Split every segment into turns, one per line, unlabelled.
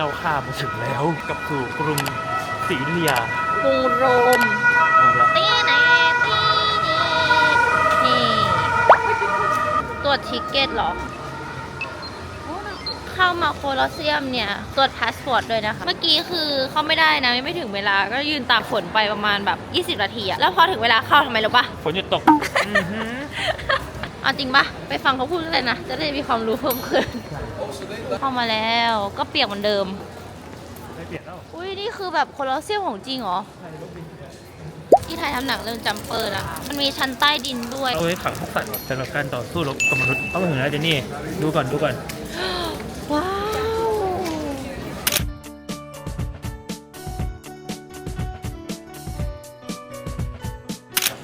เจ้าข้ามาถึงแล้วกลับสู่กรุงศรีอยุธยาก
รุงโรม
เอาละ
ตีไหนตีนี่นี่ตรวจทิกเก็ตเหรอ เข้ามาโคลอสเซียมเนี่ยตรวจพาสปอร์ตด้วยนะคะ เมื่อกี้คือเข้าไม่ได้นะ ไม่ถึงเวลาก็ยืนตากฝนไปประมาณแบบ 20 นาทีอะแล้วพอถึงเวลาเข้าทำไมรู้ปะ
ฝนหยุดตกอื้อหือ
เอาจริงปะไปฟังเขาพูดเลยนะ จะได้มีความรู้เพิ่มขึ้น เข้ามาแล้วก็เปียกเหมือนเดิม
ไม่เปลี่ยนแล้ว
อุ้ยนี่คือแบบโคลอสเซียมของจริงเหรอ ที่ไทยทำหนังเรื่องจัมเปอร์นะคะมันมีชั้นใต้ดินด้วย
เอาไว้ขังพวกสัตว์สำหรับการต่อสู้รบกับมนุษย์เอามาถึงแล้วเจนี่ ดูก่อนดูก่อน
ว้าว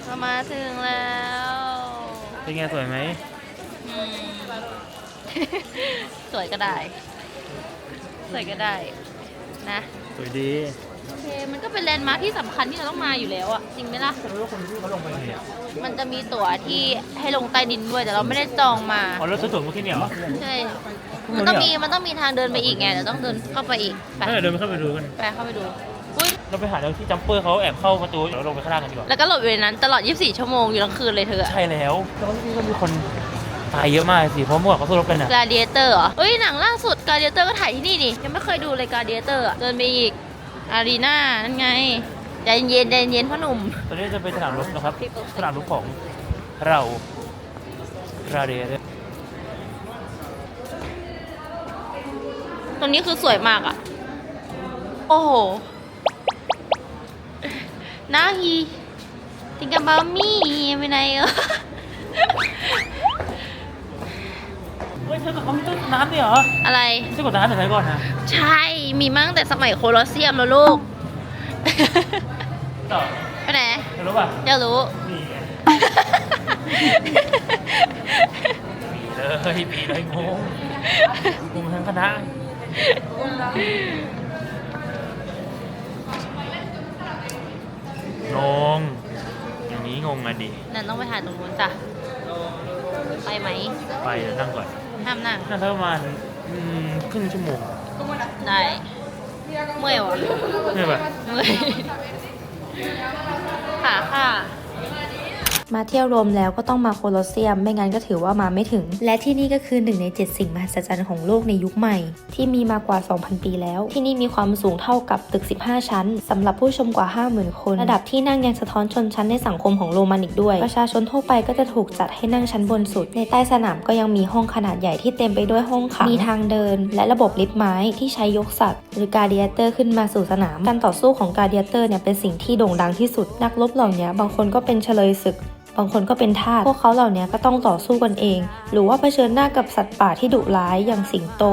เรามาถึงแล้ว
เป็นไงสวยไหม
อืม สวยก็ได้ สวยก็ได้ นะ
สวยดี
โอเคมันก็เป็นแลนด์มาร์คที่สำคัญที่เราต้องมาอยู่แล้วอะจริงไหมล่ะ
ไม่รู้ว่าคนที่เขาลงไปเนี่ย
มันจะมีตั๋วที่ให้ลงใต้ดินด้วยแต่เราไม่ได้จองมา
อ๋อแล้วซื้อตั๋วเมื่อกี้เนี่ยเหรอ
ใช่ มันต้องมีมันต้องมีทางเดินไปอีกไงเดี๋ยวต้องเดินเข้าไปอีกไป
เออเดินไปเข้าไปดูกัน
ไปเข้าไปดูอุ้ย
เราไปหาเราที่จัมเปอร์เขาแอบเข้าประตูเดี๋ยวเราลงไปข้างล่างกันดีกว่า
แล้วก็หลบอยู่ในนั้นตลอด 24 ชั่วโมงอยู่ทั้งคืนเลยเธออะ
ใช่แล้วแล้วที่นี่ก็มีคนตายเยอะมากสิเพราะเมื่อก่อนเขาสู้รบกันอะ
กาเดียเตอร์เหรอเอ้ยหนังล่าสุดกาเดียเตอร์ก็ถ่ายที่นี่นี่ยังไม่เคยดูเลยกาเดียเตอร์เดินไปอีกอารีนานั่นไงใจเย็นใจเย็นพ่อหนุ่ม
ตอนนี้จะเป็นสนามรบนะครับ สนามรบของเราราเดเร
ตรงนี้คือสวยมากอะโอ้โห นาฮีติงกับบามี่ไปไหนเออ
เฮ้ยเธอกับเขามีตู้น้ำเนี่ยเหรอ
อะไร
ไม่ใช่กดน้ำแต่ไหนก่อนนะ
ใช่ มีมาตั้งแต่สมัยโคลอสเซียมแล้วลูก
ต่อ
ไปไหน
เธอรู้ป่ะ
เดี๋ยวรู้
นี่ไงเลยปีเลยงงงงทั้งคณะงงอย่างนี้งงอะ ดิ
นั่นต้องไปถ่ายตรงนู้นจ้ะ ไปไหม
ไปเดี๋ยวนั่งก่อน
ห้ามนั่ง
นั่งสักประมาณอืมครึ่งชั่วโมง
ได้ เมื่อยวะ
เนี่ยป่ะ
เมื่อยขาค่ะ
มาเที่ยวโรมแล้วก็ต้องมาโคลอสเซียม ไม่งั้นก็ถือว่ามาไม่ถึง และที่นี่ก็คือหนึ่งใน 7 สิ่งมหัศจรรย์ของโลกในยุคใหม่ ที่มีมากว่า 2,000 ปีแล้ว ที่นี่มีความสูงเท่ากับตึก 15 ชั้นสำหรับผู้ชมกว่า 50,000 คน ระดับที่นั่งยังสะท้อนชนชั้นในสังคมของโรมันอีกด้วย ประชาชนทั่วไปก็จะถูกจัดให้นั่งชั้นบนสุด ในใต้สนามก็ยังมีห้องขนาดใหญ่ที่เต็มไปด้วยห้องขังมีทางเดิน และระบบลิฟต์ไม้ที่ใช้ยกสัตว์ หรือการเดียเตอร์ขึ้นมาสู่สนามการต่อสู้ของการเดียเตอร์เนี่ยเป็นสิ่งที่โด่งดังที่สุดนักรบเหล่านี้บางคนก็เป็นเฉลยศึก บางคนก็เป็นทาส พวกเขาเหล่านี้ก็ต้องต่อสู้กันเอง หรือว่าเผชิญหน้ากับสัตว์ป่าที่ดุร้ายอย่างสิงโต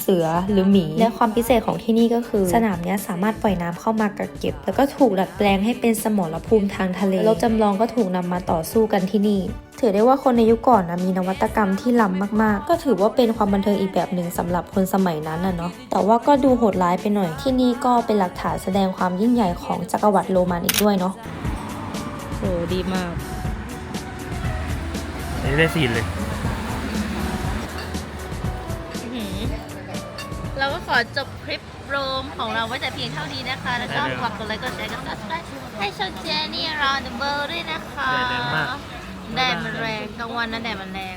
เสือหรือหมี และความพิเศษของที่นี่ก็คือ สนามเนี้ยสามารถปล่อยน้ำเข้ามากักเก็บ แล้วก็ถูกดัดแปลงให้เป็นสมรภูมิทางทะเลรบจำลองก็ถูกนำมาต่อสู้กันที่นี่ถือได้ว่าคนในยุคก่อนนะมีนวัตกรรมที่ล้ำมากๆ ก็ถือว่าเป็นความบันเทิงอีกแบบหนึ่งสำหรับคนสมัยนั้นนะเนาะ แต่ว่าก็ดูโหดร้ายไปหน่อย ที่นี่ก็เป็นหลักฐานแสดงความยิ่งใหญ่ของจักรวรรดิโรมันอีกด้วยเนาะ
โหดีมาก
อันนี้ได้ซีนเลย
เราก็ขอจบคลิปโรมของเราไว้แต่เพียงเท่านี้นะคะ แล้วก็
ได้เลย
ฝากกดไลค์กดแชร์กด subscribe ให้ช่องเจนี่รอนเดอะเบิร์ด้วยนะคะ
แดดแรงมาก
แดดมันแรงกลางวันนะแดดมันแรง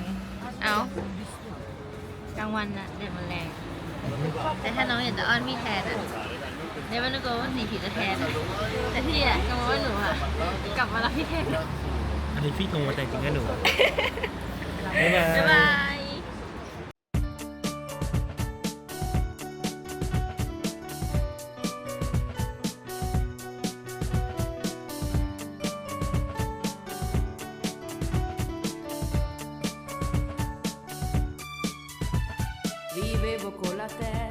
เอากลางวันนะแดดมันแรง แต่ถ้าน้องอยากจะอ้อนพี่แทนอะเดี๋ยวมันก็ว่าหนีผีจะแทนแต่พี่อะกังวลว่าหนูอะ กลับมารักพี่แทน
อันนี้พี่งงมาแต่จริงๆนะหนูบ๊ายบาย
บ๊ายบาย
Vivevo con la terra